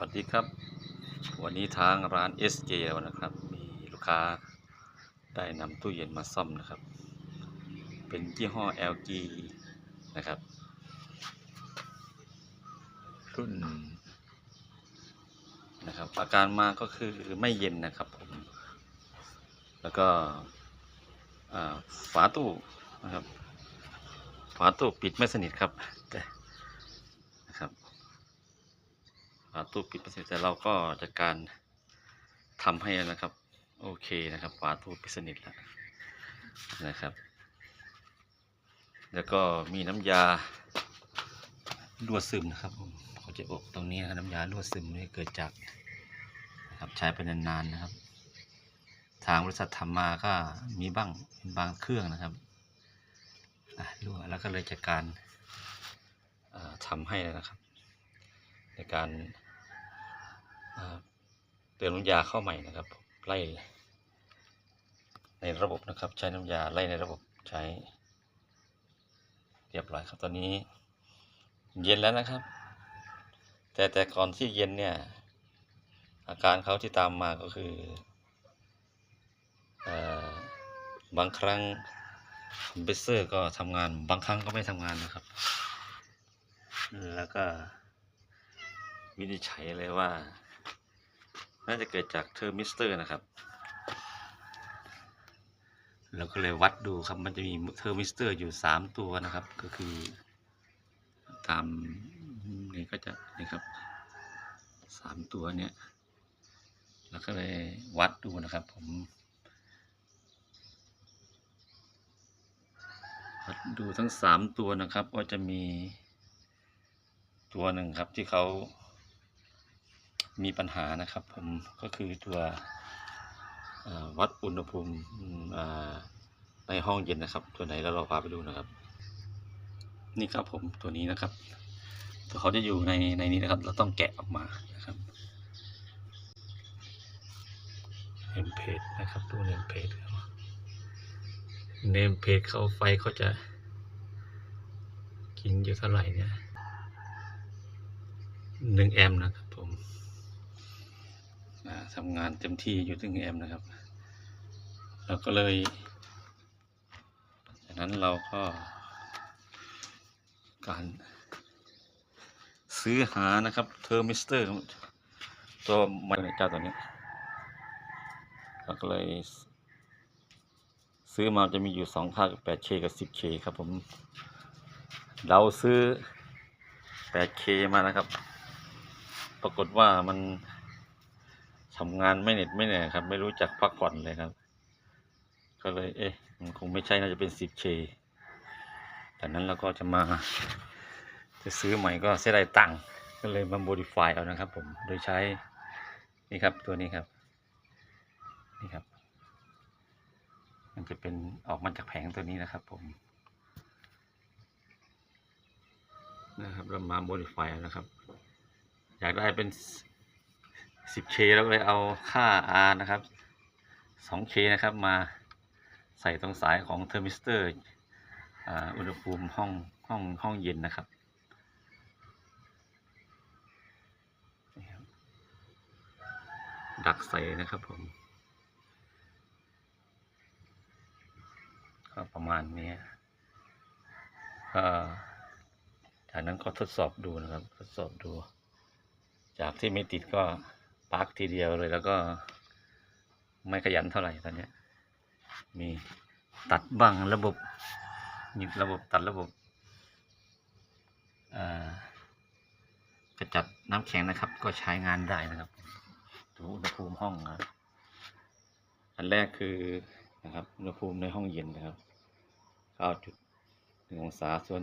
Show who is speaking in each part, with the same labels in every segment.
Speaker 1: วัสดีครับ วันนี้ทางร้าน SJ แล้วนะครับ มีลูกค้าได้นำตู้เย็นมาซ่อมนะครับ เป็นยี่ห้อ LG นะครับ รุ่นนะครับ อาการมาก็คือไม่เย็นนะครับผม แล้วก็ฝาตู้นะครับ ฝาตู้ปิดไม่สนิทครับ ฝา ตู้ปิดไม่สนิทแต่เราก็จัดการทำให้นะครับ โอเคนะครับฝาตู้ปิดสนิทแล้วนะครับ แล้วก็มีน้ำยารั่วซึมนะครับผมเขาจะอกตรงนี้นะน้ำยารั่วซึมนี่เกิดจากนะครับใช้ไปนานๆนะครับ ทางบริษัททำมาก็มีบ้างเป็นบางเครื่องนะครับอะรั่วแล้วก็เลยจัดการเอ่อทำให้นะครับ ในการ เอ่อเติมน้ำยาเข้าใหม่นะครับ ไล่ในระบบนะครับ ใช้น้ำยาไล่ในระบบใช้ เรียบร้อยครับตอนนี้ เย็นแล้วนะครับ แต่แต่ก่อนที่เย็นเนี่ย อาการเขาที่ตามมาก็คือเออบางครั้งคอมเพรสเซอร์ก็ทำงานบางครั้งก็ไม่ทำงานนะครับ แล้วก็วินิจฉัยเลยว่า น่าจะเกิดจากเทอร์มิสเตอร์นะครับเราก็เลยวัดดูครับ มันจะมีเทอร์มิสเตอร์อยู่สามตัวนะครับ ก็คือตามนี่ก็จะนี่ครับสามตัวเนี่ยแล้วก็เลยวัดดูนะครับผมวัดดูทั้งสามตัวนะครับว่าจะมีตัวหนึ่งครับที่เขา มีปัญหานะครับผมก็คือตัววัดอุณหภูมิในห้องเย็นนะครับ ตัวไหนแล้วเราพาไปดูนะครับ นี่ครับผมตัวนี้นะครับตัวเขาจะอยู่ในในนี้นะครับ เราต้องแกะออกมานะครับเนมเพจนะครับดูเนมเพจเนมเพจเขาไฟเขาจะกินอยู่เท่าไหร่เนี่ยหนึ่งแอมนะครับผม อ่าทำงานเต็มที่อยู่ถึงแอมนะครับ เราก็เลยจากนั้นเราก็ การซื้อหานะครับเทอร์มิสเตอร์ตัวใหม่เจ้าตัวนี้เราก็เลยซื้อมาจะมีอยู่สองค่ากับ 8K กับ 10K ครับผม เราซื้อ 8K มานะครับ ปรากฏว่ามัน ทำงานไม่เหน็ดไม่เหนื่อยครับ ไม่รู้จักพักผ่อนเลยครับ ก็เลย เอ๊ะมันคงไม่ใช่น่าจะเป็น 10K จากนั้นเราก็จะมา จะซื้อใหม่ก็เสียดายตังค์ก็เลยมา modify เอานะครับ ผมโดยใช้นี่ครับตัวนี้ครับ นี่ครับ มันจะเป็นออกมาจากแผงตัวนี้นะครับ ผมนะครับเรามา modify เอานะครับ อยากได้เป็น 10K แล้วก็เลยเอาค่า R นะครับ 2K นะครับมาใส่ตรงสายของเทอร์มิสเตอร์อุณหภูมิห้องห้องห้องเย็นนะครับนี่ครับดักใส่นะครับผม ก็ประมาณนี้ก็จากนั้นก็ทดสอบดูนะครับ ทดสอบดู จากที่ไม่ติดก็ ปาร์กทีเดียวเลยแล้วก็ไม่ขยันเท่าไหร่ตอนนี้มีตัดบ้างระบบมีระบบตัดระบบกระจัดน้ำแข็งนะครับ ก็ใช้งานได้นะครับดูอุณหภูมิห้องนะครับ อันแรกคือนะครับอุณหภูมิในห้องเย็นนะครับ9จุดหนึ่งองศาส่วน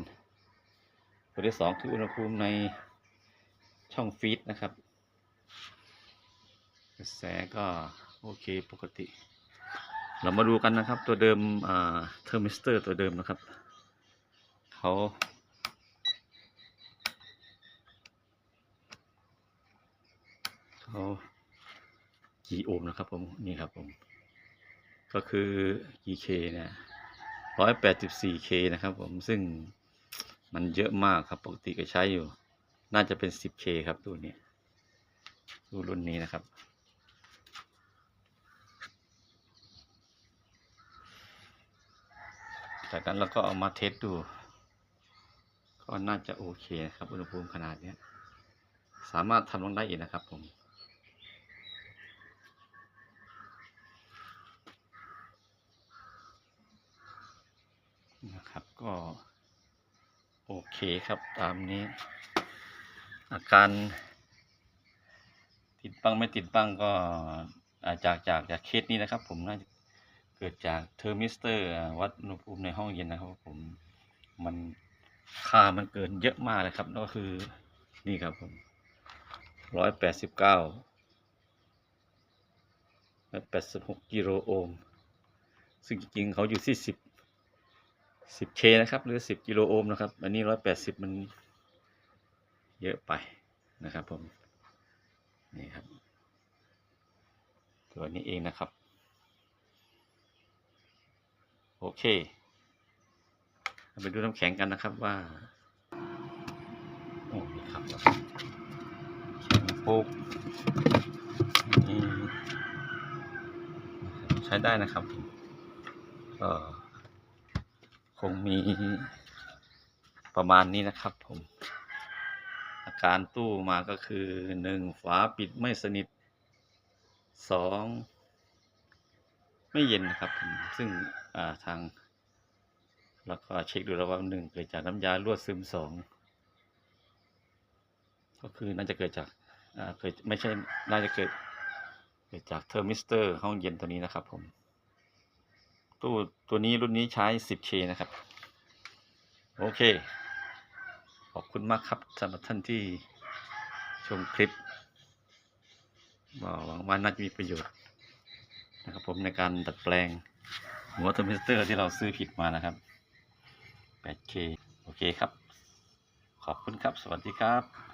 Speaker 1: ตัวที่สองคืออุณหภูมิในช่องฟีดนะครับ กระแสก็โอเคปกติ เรามาดูกันนะครับตัวเดิมเทอร์มิสเตอร์ตัวเดิมนะครับเขาเขากี่โอห์มนะครับผมนี่ครับผมก็คือกี่เคนี่ยร้อยแปดสิบสี่เคนะครับผมซึ่งมันเยอะมากครับ ปกติก็ใช้อยู่ น่าจะเป็นสิบเคครับ ตัวนี้ตู้รุ่นนี้นะครับ จากนั้นเราก็เอามาเทสดู ก็น่าจะโอเคนะครับ อุณหภูมิขนาดนี้สามารถทำลงได้อีกนะครับผมนะครับก็โอเคครับตามนี้ อาการติดบ้างไม่ติดบ้างก็อาจากจากจากเคสนี้นะครับ ผมน่าจะ เกิดจากเทอร์มิสเตอร์วัดอุณหภูมิในห้องเย็นนะครับผมมันค่ามันเกินเยอะมากเลยครับนั่นก็คือนี่ครับผมร้อยแปดสิบเก้าร้อยแปดสิบหกกิโลโอห์มซึ่งจริงๆเขาอยู่ที่สิบสิบเคนะครับ หรือสิบกิโลโอห์มนะครับ อันนี้ร้อยแปดสิบมันเยอะไปนะครับผม นี่ครับ ตัวนี้เองนะครับ โอเคเราไปดูน้ำแข็งกันนะครับว่า โอ้นี่ครับแข็งปุ๊บนี่ใช้ได้นะครับ ก็คงมีประมาณนี้นะครับผม อาการตู้มาก็คือหนึ่งฝาปิดไม่สนิทสอง ไม่เย็นนะครับ ซึ่งาทางแล้วก็เช็คดูแล้วว่าหนึ่งเกิดจากน้ำยารั่วซึมสองก็คือน่าจะเกิดจากาเกิดไม่ใช่น่าจะเกิดเกิดจากเทอร์มิสเตอร์ห้องเย็นตัวนี้นะครับ ผมตู้ตัวนี้รุ่นนี้ใช้ 10K นะครับ โอเค ขอบคุณมากครับสำหรับท่านที่ชมคลิปหวังว่าน่าจะมีประโยชน์ นะครับผมในการดัดแปลงหัวเทอร์มิสเตอร์ที่เราซื้อผิดมานะครับ 8K โอเคครับ ขอบคุณครับ สวัสดีครับ